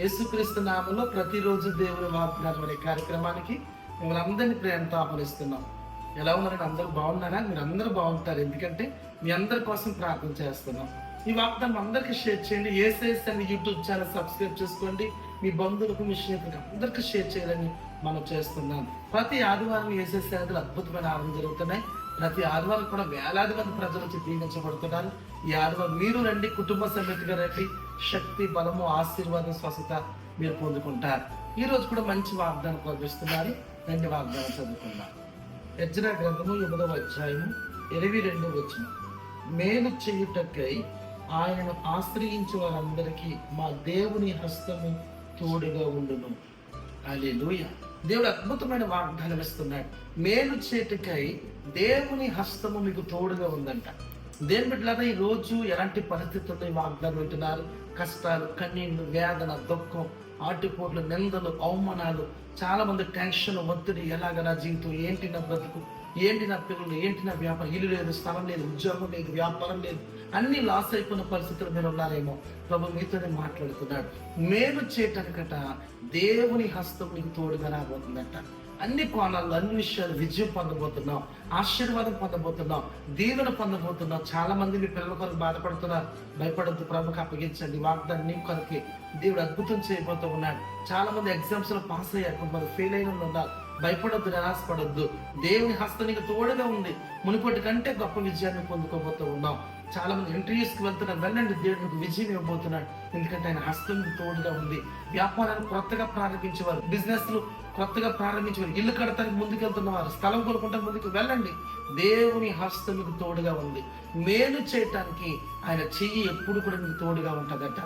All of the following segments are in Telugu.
యేసుక్రీస్తు నామంలో ప్రతిరోజు దేవుని వాగ్దానం అనే కార్యక్రమానికి మిమ్మల్ని అందరినీ ప్రేమతో ఆహ్వానిస్తున్నాం. ఎలా ఉన్నారని అందరూ బాగున్నారా? మీరు అందరూ బాగుంటారు. ఎందుకంటే మీ అందరి కోసం ప్రార్థన చేస్తున్నాం. ఈ వాగ్దానం అందరికీ షేర్ చేయండి. ఏసైస్ అని యూట్యూబ్ ఛానల్ సబ్స్క్రైబ్ చేసుకోండి. మీ బంధువులకు మీ స్నేహితులకు అందరికీ షేర్ చేయాలని మనం చేస్తున్నాం. ప్రతి ఆదివారం ఏసై సేవలు అద్భుతమైన ఆనందం జరుగుతున్నాయి. ప్రతి ఆదివారం కూడా వేలాది మంది ప్రజలు వచ్చి దీవించబడుతున్నారు. ఈ ఆదివారం మీరు రండి కుటుంబ సమేతగా రండి శక్తి బలము ఆశీర్వాదం స్వస్థత మీరు పొందుకుంటారు. ఈ రోజు కూడా మంచి వాగ్దానం కల్పిస్తున్నారు రెండు వాగ్దానం చదువుకున్నారు యజ్ర గ్రంథము ఎనిమిదవ అధ్యాయము ఇరవై రెండు వచ్చిన మేలు చేయుటకై ఆయనను ఆశ్రయించే వారందరికీ మా దేవుని హస్తము తోడుగా ఉండును. అలెలుయ దేవుడు అద్భుతమైన వాగ్దానం ఇస్తున్నాడు. మేలు చేతికై దేవుని హస్తము మీకు తోడుగా ఉందంట. దేని బిడ్డలారా ఈ రోజు ఎలాంటి పరిస్థితుల్లో వాగ్దానం వింటున్నారు? కష్టాలు కన్నీళ్ళు వేదన దుఃఖం ఆటిపోట్లు నిందలు అవమానాలు చాలా మంది టెన్షన్ ఒత్తిడి ఎలాగ నా జీవితం ఏంటి నా బ్రతుకు ఏంటి నా పిల్లలు ఏంటి నా వ్యాపారం ఇల్లు లేదు స్థలం లేదు ఉద్యోగం లేదు వ్యాపారం లేదు అన్ని లాస్ అయిపోయిన పరిస్థితులు మీరు ఉన్నారేమో. ప్రభు మీతోనే మాట్లాడుతున్నాడు. మేలు చేటకట దేవుని హస్తం నీకు తోడుగా రాబోతుందట. అన్ని కోణాల్లో అన్ని విషయాలు విజయం పొందబోతున్నాం. ఆశీర్వాదం పొందబోతున్నాం. దీవెన పొందబోతున్నాం. చాలా మంది మీ పిల్లల కొరకు బాధపడుతున్నారు. భయపడద్దు ప్రభుకి అప్పగించండి. వాగ్దాన్ని నీ కొరకే దేవుడు అద్భుతం చేయబోతూ ఉన్నాడు. చాలా మంది ఎగ్జామ్స్లో పాస్ అయ్యారు. కొంతమంది ఫెయిల్ అయిన ఉన్నారు. భయపడద్దు నిరాశపడద్దు. దేవుని హస్తం నీకు తోడుగా ఉంది. మునుపటి కంటే గొప్ప విజయాన్ని పొందుకోబోతూ ఉన్నాం. చాలా మంది ఇంటర్వ్యూస్కి వెళ్తున్నారు. వెళ్ళండి దేవుడు మీకు విజయం ఇవ్వబోతున్నాడు. ఎందుకంటే ఆయన హస్తం తోడుగా ఉంది. వ్యాపారాలు కొత్తగా ప్రారంభించేవారు బిజినెస్లు కొత్తగా ప్రారంభించేవారు. ఇల్లు కడతానికి ముందుకెళ్తున్నవారు స్థలం కొనుక్కుంటానికి ముందుకు వెళ్ళండి. దేవుని హస్తం మీకు తోడుగా ఉంది. మేలు చేయటానికి ఆయన చెయ్యి ఎప్పుడు కూడా మీకు తోడుగా ఉంటుందట.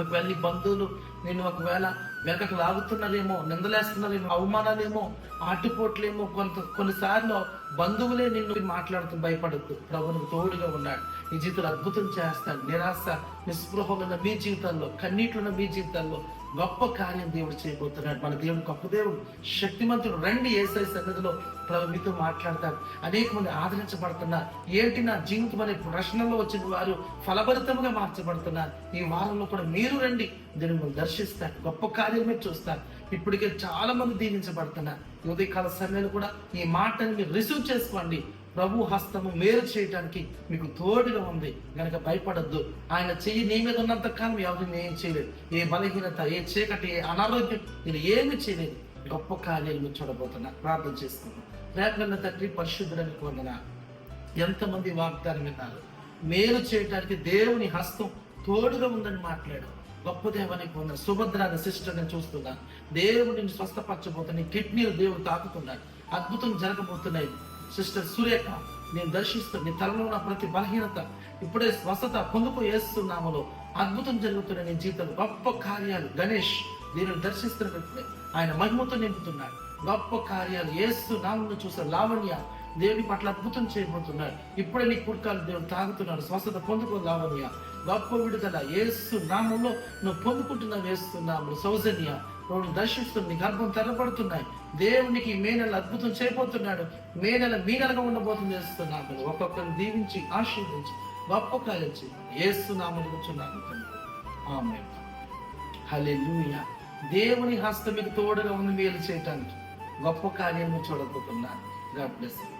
ఒకవేళ నీ బంధువులు నేను ఒకవేళ వెనకకు లాగుతున్నారేమో నిందలేస్తున్నారేమో అవమానాలేమో ఆటిపోట్లేమో కొంత కొన్నిసార్లు బంధువులే నిన్ను మాట్లాడుతూ భయపడద్దు. ప్రభునికి తోడుగా ఉన్నాడు. నీ జీవితంలో అద్భుతం చేస్తాడు. నిరాశ నిస్పృహలు ఉన్న మీ జీవితాల్లో కన్నీట్లు ఉన్న మీ జీవితాల్లో గొప్ప కార్యం దేవుడు చేయబోతున్నాడు. మన దేవుడు గొప్ప దేవుడు. శక్తిమంతుడు. రండి ఏసై సన్నిధిలో ప్రభు మీతో మాట్లాడతాడు. అనేక మంది ఆదరించబడుతున్నారు ఏంటి నా జీవితం అనే ప్రశ్నలో వచ్చిన వారు ఫలభరితంగా మార్చబడుతున్నారు. ఈ వారంలో కూడా మీరు రండి. దీన్ని దర్శనం దర్శిస్తాడు గొప్ప కార్యమే చూస్తారు ఇప్పటికే చాలా మంది దీవించబడుతున్నారు ఉదయకాల సమయంలో కూడా ఈ మాటని మీరు రిసీవ్ చేసుకోండి. ప్రభు హస్తము మేలు చేయడానికి మీకు తోడుగా ఉంది. గనక భయపడద్దు. ఆయన చెయ్యి నీ మీద ఉన్నంత కాలం ఎవరిని ఏం చేయలేదు. ఏ బలహీనత ఏ చీకటి ఏ అనారోగ్యం నేను ఏమి చేయలేదు. గొప్ప కార్యాలు మీరు చూడబోతున్నా ప్రార్థన చేసుకున్నాను రేపన్న తండ్రి పరిశుద్ధుడానికి వందన. ఎంతమంది వాగ్దానం విన్నారు. మేలు చేయడానికి దేవుని హస్తం తోడుగా ఉందని మాట్లాడు గొప్ప దేవుని పొందిన. సుభద్ర అనే సిస్టర్ నేను చూస్తున్నాను. దేవుడు నిన్ను స్వస్థపరచబోతున్నా కిడ్నీలు దేవుడు తాకుతున్నాడు. అద్భుతం జరగబోతున్నాయి. సిస్టర్ సురేఖ నేను దర్శిస్తూ నీ తలలో ఉన్న ప్రతి బలహీనత ఇప్పుడే స్వస్థత పొందుకు వేస్తున్నామలో అద్భుతం జరుగుతున్న నీ జీవితంలో గొప్ప కార్యాలు. గణేష్ నేను దర్శిస్తున్న ఆయన మహిమతో నింపుతున్నాడు. గొప్ప కార్యాలు. ఏసు నామను చూసే లావణ్య దేవుని పట్ల అద్భుతం చేయబోతున్నారు ఇప్పుడే నీ కుర్కాలు దేవుడు తాగుతున్నాడు. స్వస్థత పొందుకో గొప్ప విడుదల ఏసు నామంలో నువ్వు పొందుకుంటున్న వేస్తున్నాము సౌజన్య నువ్వు దర్శిస్తుంది గర్భం తెరపడుతున్నాయి దేవునికి మే నెల అద్భుతం చేయబోతున్నాడు. మే నెల మీ నెలగా ఉండబోతుంది వేస్తున్నాము ఒక్కొక్కరిని దీవించి ఆశీర్వించి గొప్ప కాలించి ఏసు నామని కూర్చున్నాను. ఆమె హల్లెలూయా. దేవుని హస్తం మీకు తోడుగా ఉంది మేలు చేయటానికి గొప్ప కార్యము చూడబోతున్నాను. God bless